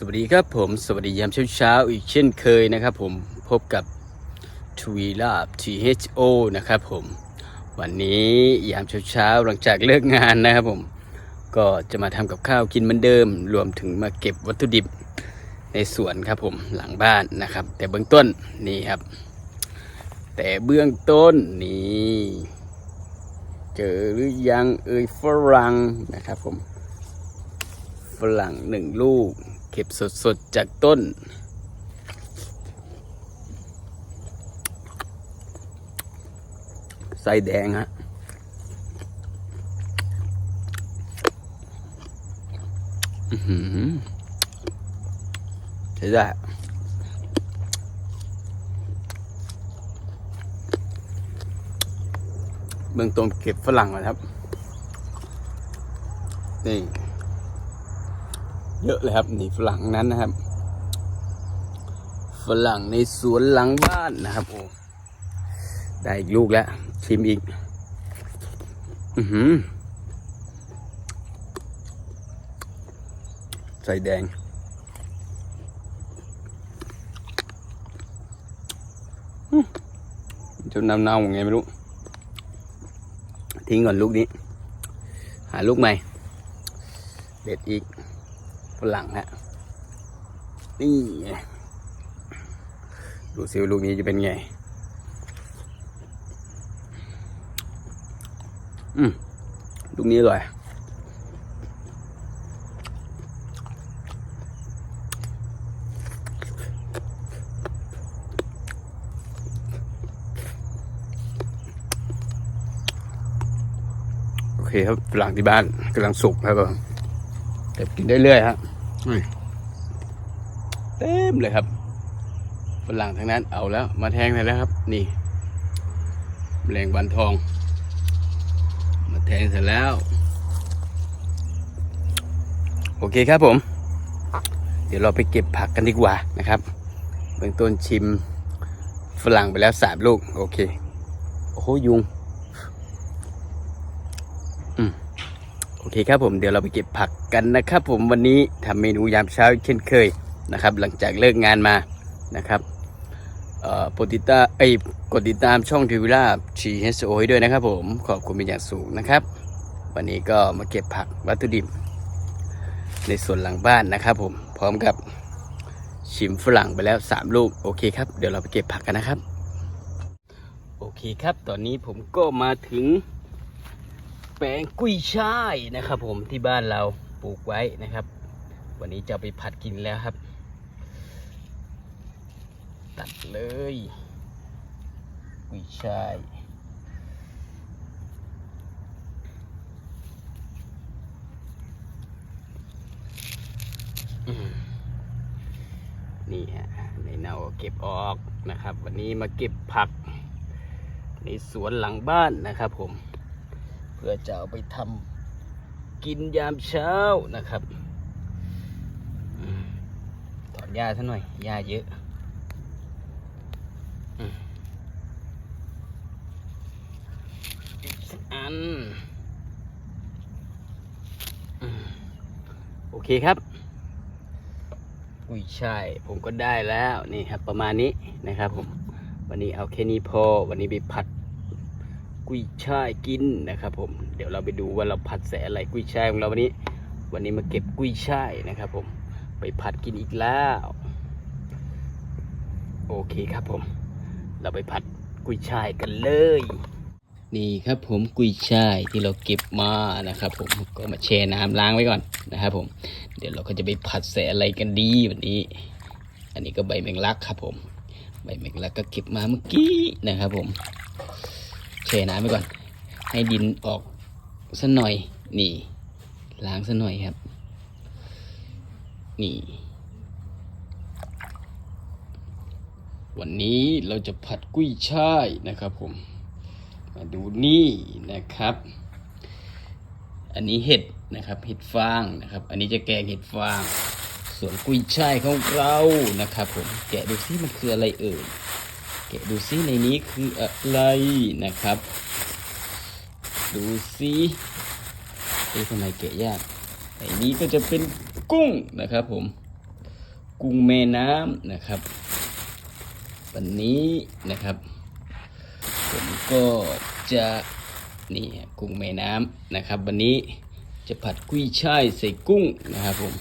สวัสดีครับผมสวัสดียามเช้าเช้าๆอีกเช่นเคยนะครับผมพบกับทวีลาบ THO นะครับผมวันนี้ยามเช้าเช้าๆหลังจากเลิกงานนะครับผมก็จะมาทำกับข้าวกินเหมือนเดิม รวมถึงมาเก็บวัตถุดิบในสวนครับผมหลังบ้านนะครับ แต่เบื้องต้นนี่ครับ แต่เบื้องต้นนี่เจอหรือยังเอ่ยฝรั่งนะครับผมฝรั่งหนึ่งลูก เก็บสดๆ จากต้นไส้แดงฮะอื้อหือใช่ได้เบื้องต้นเก็บฝรั่งก่อนครับ นี่ เยอะเลยครับนี่ฝรั่งนั้นนะครับ ฝรั่งในสวนหลังบ้านนะครับโอ้ได้อีกลูกแล้ว ชิมอีก อือหือใส่แดงอื้อจะน้ำเน่าไงไม่รู้ ทิ้งก่อนลูกนี้ หาลูกใหม่ เด็ดอีก ฝรั่งฮะนี่ดูซิวลูกนี้จะเป็นไง อืมลูกนี้อร่อยโอเคครับฝรั่งที่บ้านกำลังสุกครับผม เก็บกินได้เรื่อยๆฮะนี่เต็มเลยครับฝรั่งทั้งนั้นเอาแล้ว มาแทงเลยแล้วครับ นี่แมลงวันทอง มาแทงเสร็จแล้ว โอเคครับผม เดี๋ยวเราไปเก็บผักกันดีกว่านะครับเบื้องต้นชิมฝรั่งไปแล้วสามลูก โอเค โอ้โหยุง อืม โอเคครับผมเดี๋ยวเราไปเก็บผักกันนะครับ ผมวันนี้ทำเมนูยามเช้าเช่นเคยนะครับ หลังจากเลิกงานมานะครับเอ่อโปรติตามเอ้กดติดตามช่องทีวีลาชีเฮสโอด้วยนะครับผมขอบคุณเป็นอย่างสูงนะครับ วันนี้ก็มาเก็บผักวัตถุดิบ ในส่วนหลังบ้านนะครับ ผมพร้อมกับชิมฝรั่งไปแล้ว 3 ลูกโอเคครับ เดี๋ยวเราไปเก็บผักกันนะครับ โอเคครับ ตอนนี้ผมก็มาถึง แปลงกุ้ยช่ายนะครับผมที่บ้านเราปลูกไว้นะครับ วันนี้จะไปผัดกินแล้วครับ ตัดเลย กุ้ยช่ายนี่ฮะในเนาเก็บออกนะครับ วันนี้มาเก็บผัก ในสวนหลังบ้านนะครับผม เพื่อจะเอาไปทำกินยามเช้านะครับอถอนหญ้าซะหน่อยหญ้าเยอะอืมอันอโอเคครับอุ้ยใช่ายผมก็ได้แล้วนี่ครับประมาณนี้นะครับผม วันนี้เอาแค่นี้พอวันนี้ไปผัด กุ้ยช่ายกินนะครับผมเดี๋ยวเราไปดูว่าเราผัดใส่อะไรกุ้ยช่ายของเราวันนี้ วันนี้มาเก็บกุ้ยช่ายนะครับผมไปผัดกินอีกแล้ว โอเคครับผม เราไปผัดกุ้ยช่ายกันเลย นี่ครับผมกุ้ยช่ายที่เราเก็บมานะครับ ผมก็มาแช่น้ำล้างไว้ก่อนนะครับผม เดี๋ยวเราก็จะไปผัดใส่อะไรกันดีวันนี้ อันนี้ก็ใบแมงลักครับผม ใบแมงลักก็เก็บมาเมื่อกี้นะครับผม แช่น้ำไปก่อน ให้ดินออกสักหน่อย นี่ ล้างสักหน่อยครับ นี่ วันนี้เราจะผัดกุ้ยช่ายนะครับผม มาดูนี่นะครับ อันนี้เห็ดนะครับ เห็ดฟางนะครับ อันนี้จะแกงเห็ดฟาง ส่วนกุยช่ายของเรานะครับผม แกะดูซิมันคืออะไรเอ่ย แกะดูซิในนี้คืออะไรนะครับ ดูซิเอ๊ะทำไมแกะยากไอ้นี้ก็จะเป็นกุ้งนะครับผม กุ้งแม่น้ำนะครับวันนี้นะครับ ผมก็จะนี่ฮะกุ้งแม่น้ำนะครับ วันนี้จะผัดกุ้ยช่ายใส่กุ้งนะครับผม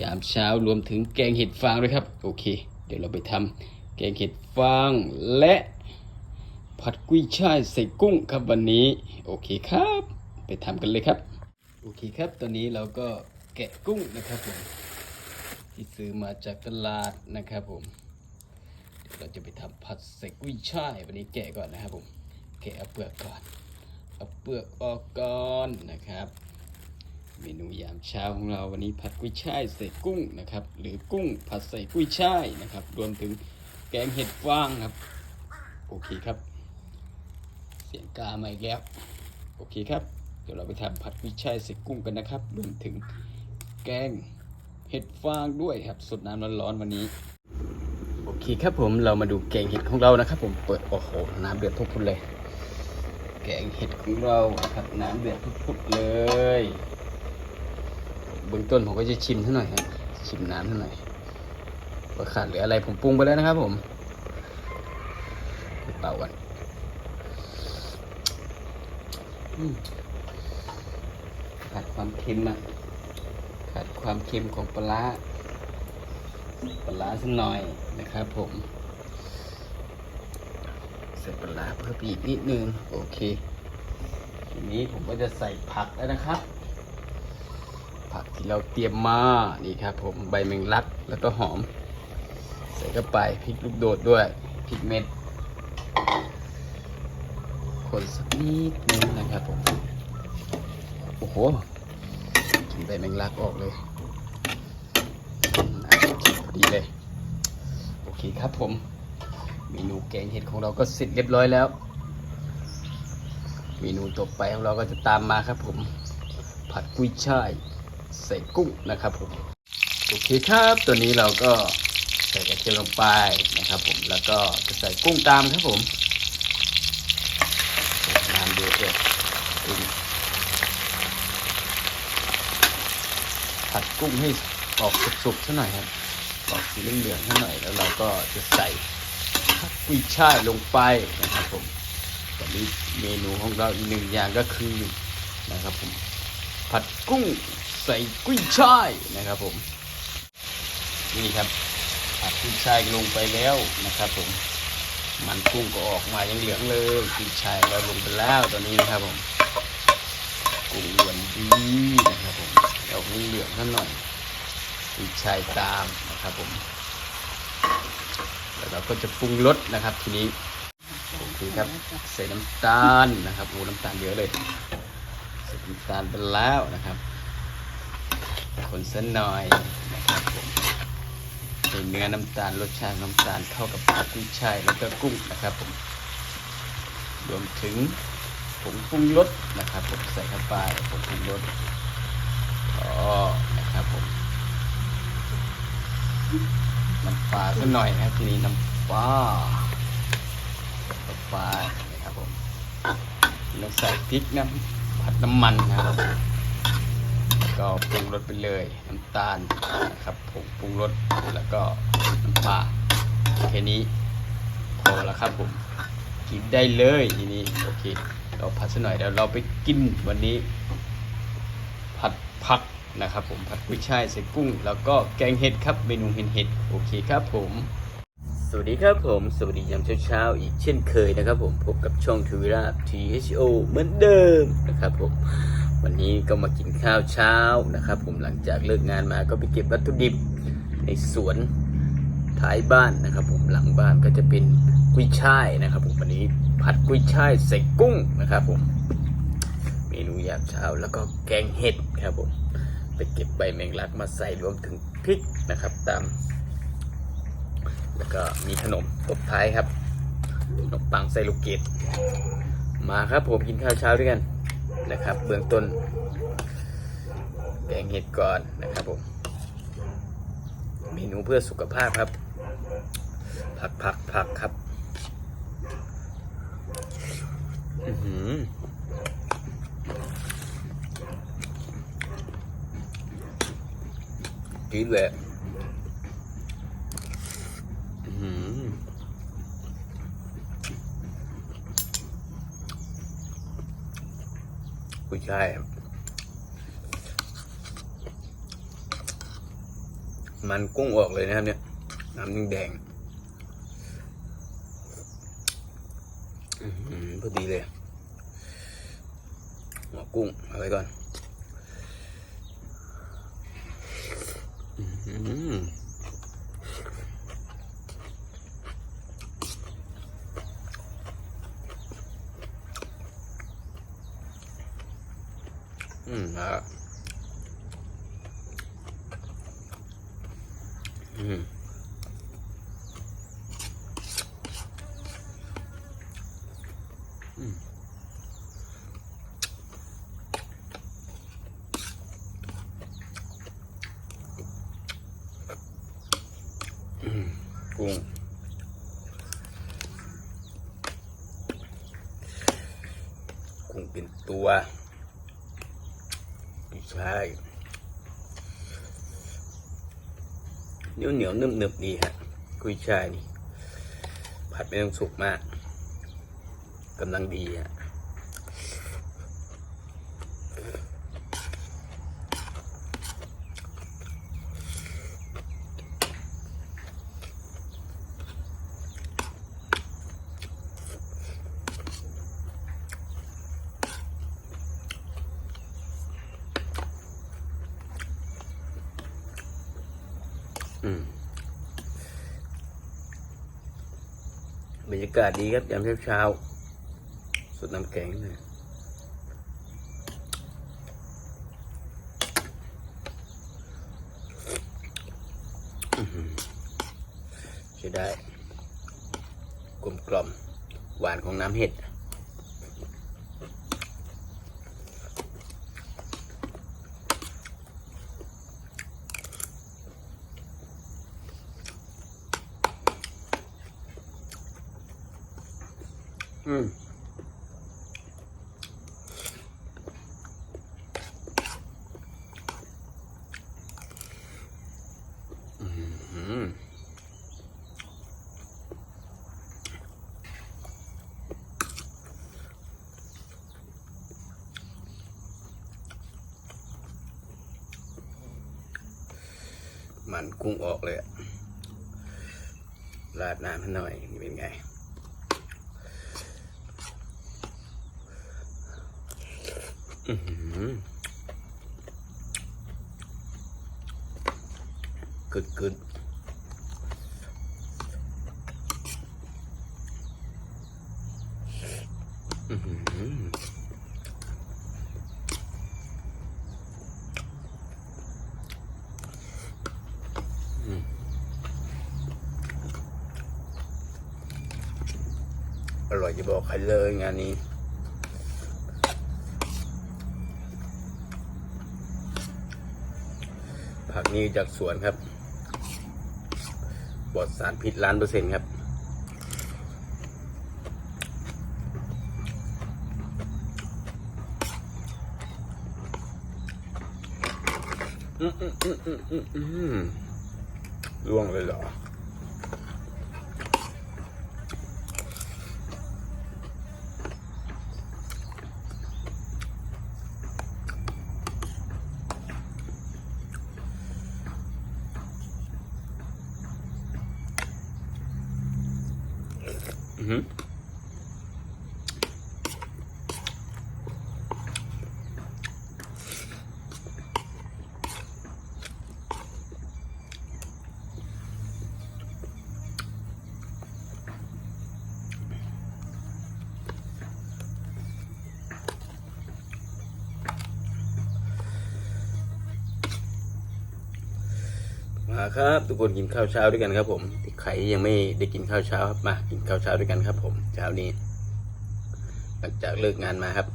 ยามเช้ารวมถึงแกงเห็ดฟางด้วยครับ โอเค เดี๋ยวเราไปทำ แกงเห็ดฟางและผัดกุ้ยช่ายใส่กุ้งครับวันนี้ โอเคครับ ไปทำกันเลยครับ โอเคครับ ตอนนี้เราก็แกะกุ้งนะครับผมที่ซื้อมาจากตลาดนะครับผมเดี๋ยวเราจะไปทำผัดใส่กุ้ยช่ายวันนี้แกะก่อนนะครับผมแกะเอาเปลือกก่อนเอาเปลือกออกก่อนนะครับ เมนูยามเช้าของเราวันนี้ผัดกุ้ยช่ายใส่กุ้งนะครับ หรือกุ้งผัดใส่กุ้ยช่ายนะครับ รวมถึง แกงเห็ดฟางครับ โอเคครับ เสียงกามาอีกแล้ว โอเคครับ เดี๋ยวเราไปทำผัดกุ้ยช่ายใส่กุ้งกันนะครับรวมถึงแกงเห็ดฟางด้วยครับสดน้ำร้อนๆวันนี้ โอเคครับผมเรามาดูแกงเห็ดของเรานะครับผมเปิดโอ้โหน้ำเดือดทุกพุดเลย แกงเห็ดของเราครับน้ำเดือดทุกพุดเลยเบื้องต้นผมก็จะชิมท่าหน่อยครับชิมน้ำท่าหน่อย ว่าขาดเหลืออะไรผมปรุงไปแล้วนะครับผมเป่ากันอืมขาดความเค็มอะขาดความเค็มของปลาร้าปลาร้าสักหน่อยนะครับผมใส่ปลาร้าเพิ่มอีกนิดนึงโอเคทีนี้ผมก็จะใส่ผักแล้วนะครับ ผักที่เราเตรียมมานี่ครับผมใบแมงลักแล้วก็หอม ใส่เข้าไปพริกลูกโดดด้วยพริกเม็ดคนสักนิดนึงนะครับผม โอ้โหกินใบแมงลักออกเลยพอดีเลย โอเคครับผม เมนูแกงเห็ดของเราก็เสร็จเรียบร้อยแล้ว เมนูต่อไปของเราก็จะตามมาครับผม ผัดกุ้ยช่ายใส่กุ้งนะครับผม โอเคครับ ตัวนี้เราก็ ใส่กระเทียมลงไปนะครับผมแล้วก็จะใส่กุ้งตามครับผมน้ำเดือดเดือดกุ้งผัดกุ้งให้ออกสุกๆสักหน่อยครับออกสีเหลืองๆสักหน่อยแล้วเราก็จะใส่กุ้ยช่ายลงไปนะครับผมตอนนี้เมนูของเราอีกหนึ่งอย่างก็คือนะครับผมผัดกุ้งใส่กุ้ยช่ายนะครับผมนี่ครับ ผัดกุ้ยช่ายลงไปแล้วนะครับผมมันกุ้งก็ออกมายังเหลืองเลยกุ้ยช่ายเราลงไปแล้วตอนนี้นะครับผมกุ้งล้วนดีนะครับผมเราเหลืองๆท่นหน่อยกุ้ยช่ายตามนะครับผมแล้วเราก็จะปรุงรสนะครับทีนี้โอเคครับใส่น้ำตาลนะครับโอ้น้ำตาลเยอะเลยใส่น้ำตาลไปแล้วนะครับคนสักหน่อย ให้เนื้อน้ำตาลรสชาติน้ำตาลเข้ากับผักกุ้ยช่ายแล้วก็กุ้งนะครับผมรวมถึงผงปรุงรสนะครับ ผมใส่เข้าไปผงปรุงรสอ๋อนะครับผมน้ำปลาสักหน่อยนะครับทีนี้น้ำปลาน้ำปลานะครับผมเราใส่พริกน้ำผัดน้ำมันนะครับ ก็ปรุงรสไปเลยน้ำตาลนะครับผงปรุงรสแล้วก็น้ำปลาแค่นี้พอแล้วครับผมกินได้เลยทีนี้โอเค เราผัดสักหน่อยเดี๋ยวเราไปกินวันนี้ ผัดผักนะครับผมผัดกุ้ยช่ายใส่กุ้ง แล้วก็แกงเห็ดครับเมนูเห็ดเห็ดโอเคครับผมสวัสดีครับผม สวัสดียามเช้าๆอีกเช่นเคยนะครับผมพบกับช่องทวีรา THO เหมือนเดิมนะครับผม วันนี้ก็มากินข้าวเช้านะครับ ผมหลังจากเลิกงานมาก็ไปเก็บวัตถุดิบในสวนท้ายบ้านนะครับ ผมหลังบ้านก็จะเป็นกุ้ยช่ายนะครับ ผมวันนี้ผัดกุ้ยช่ายใส่กุ้งนะครับ ผมเมนูยามเช้าแล้วก็แกงเห็ดครับผมไปเก็บใบแมงลักมาใส่รวมถึงพริกนะครับตามแล้วก็มีขนมตบท้ายครับขนมปังใส่ลูกเกดมาครับผมกินข้าวเช้าด้วยกัน นะครับ เบื้องต้นแกงเห็ดก่อนนะครับผมเมนูเพื่อสุขภาพครับ ผักผักผักครับอือหือกินเลยอื้อหือ กุยช่ายครับ มันกุ้งออกเลยนะครับเนี่ย น้ำแดงพอดีเลย หัวกุ้งเอาไว้ก่อน อื้อ กุ้งกุ้งเป็นตัวไม่ใช่เหนียวเหนียวๆนุ่มๆดีฮะกุ้ยช่ายนี่ผัดไม่ต้องสุกมากกำลังดีฮะ บรรยากาศดีครับยามเช้าๆสดน้ำแข็งเลยใช้ได้กลมกล่อมหวานของน้ำเห็ด อืมมันกุ้งออกเลยอะราดน้ำให้หน่อย นี่เป็นไง อื้อหือ กึดกึดอื้อหืออืมอร่อยจะบอกใครเลยงานนี้ ผัก นี้จากสวนครับปลอดสารพิษล้านเปอร์เซ็นต์ครับ อืมอืมอืมอืมอืมอืมล่วงเลยเหรอ อื มาครับทุกคนกินข้าวเช้าด้วยกันครับ ผมใครยังไม่ได้กินข้าวเช้าครับมากินข้าวเช้าด้วยกันครับ ผมเช้านี้หลังจากเลิกงานมาครับ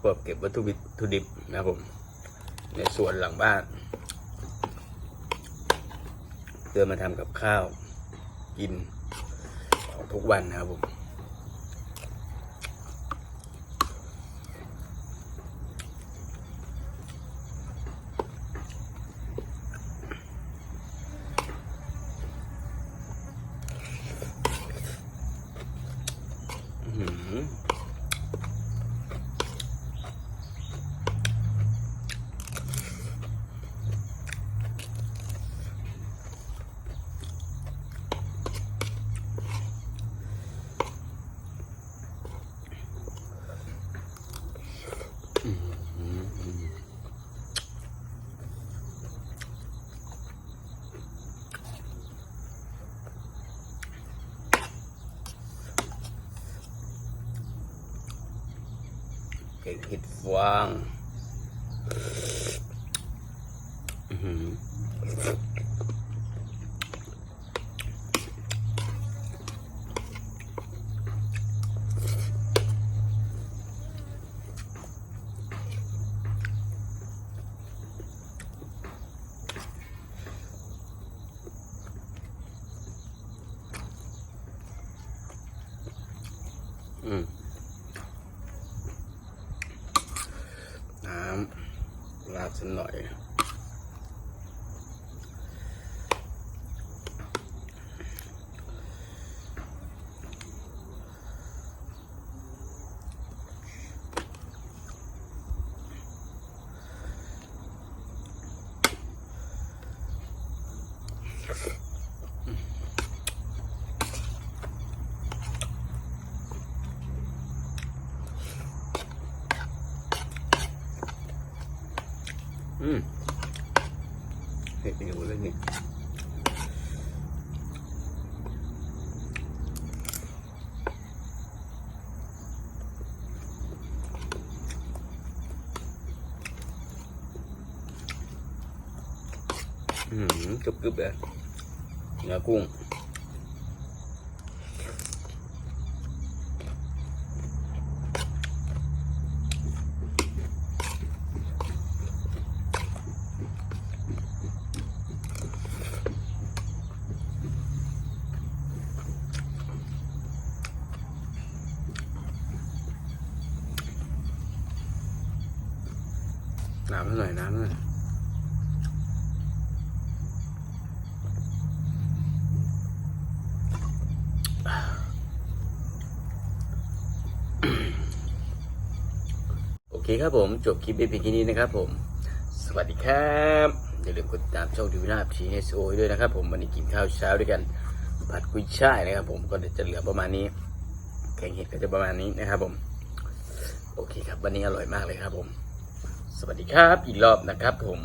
เปิดเก็บวัตถุดิบวัตถุดิบนะครับผม ในสวนหลังบ้านเพื่อมาทำกับข้าว กินทุกวันนะครับผม อื้อหือ แกงเห็ดฟางอื้อหืออืม น้ำราดสักหน่อย อืมเห็ดอยู่เลยนี่อืม กรึบกรึบเลยเนื้อกุ้งน้ำหน่อยน้ำหน่อย โอเคครับผมจบคลิปไปเพียงแค่นี้นะครับผมสวัสดีครับอย่าลืมกดติดตามช่องดูนาพีเอสโอด้วยนะครับผมวันนี้กินข้าวเช้าด้วยกันผัดกุ้ยช่ายนะครับผมก็จะเหลือประมาณนี้แกงเห็ดก็จะประมาณนี้นะครับผม โอเคครับวันนี้อร่อยมากเลยครับผม สวัสดีครับอีกรอบนะครับผม